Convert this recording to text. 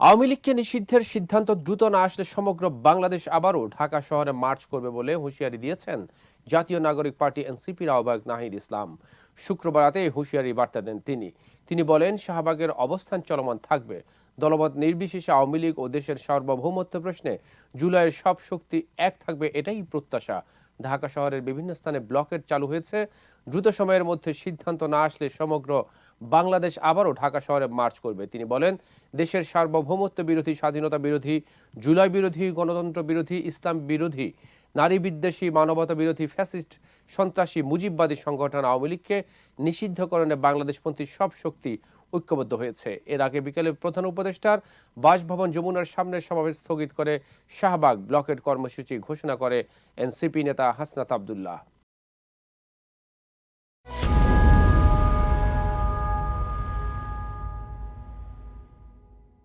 আওয়ামী লীগকে নিষিদ্ধের সিদ্ধান্ত দ্রুত না আসলে সমগ্র বাংলাদেশ আবারও ঢাকা শহরে মার্চ করবে বলে হুঁশিয়ারি দিয়েছেন জাতীয় নাগরিক পার্টি এনসিপির আহ্বায়ক নাহিদ ইসলাম। শুক্রবার রাতে হুঁশিয়ারি বার্তা দেন তিনি। তিনি বলেন, শাহবাগের অবস্থান চলমান থাকবে। দলমত নির্বিশেষে আওয়ামী লীগ ও দেশের সার্বভৌমত্ব প্রশ্নে জুলাইয়ের সব শক্তি এক থাকবে এটাই প্রত্যাশা। ঢাকা শহরের বিভিন্ন স্থানে ব্লকেট চালু হয়েছে। দ্রুত সময়ের মধ্যে সিদ্ধান্ত না আসলে সমগ্র বাংলাদেশ আবারও ঢাকা শহরে মার্চ করবে। তিনি বলেন, দেশের সার্বভৌমত্ব বিরোধী, স্বাধীনতা বিরোধী, জুলাই বিরোধী, গণতন্ত্র বিরোধী, ইসলাম বিরোধী নারী বিদ্বেষী মানবতা বিরোধী ফ্যাসিস্ট সন্ত্রাসী মুজিববাদী সংগঠন আওয়ামী লীগকে নিষিদ্ধকরণে বাংলাদেশপন্থী সব শক্তি ঐক্যবদ্ধ হয়েছে। এর আগে বিকেলে প্রধান উপদেষ্টার বাসভবন যমুনার সামনে সমাবেশ স্থগিত করে শাহবাগ ব্লকের কর্মসূচি ঘোষণা করে এনসিপি নেতা হাসনাত আবদুল্লাহ।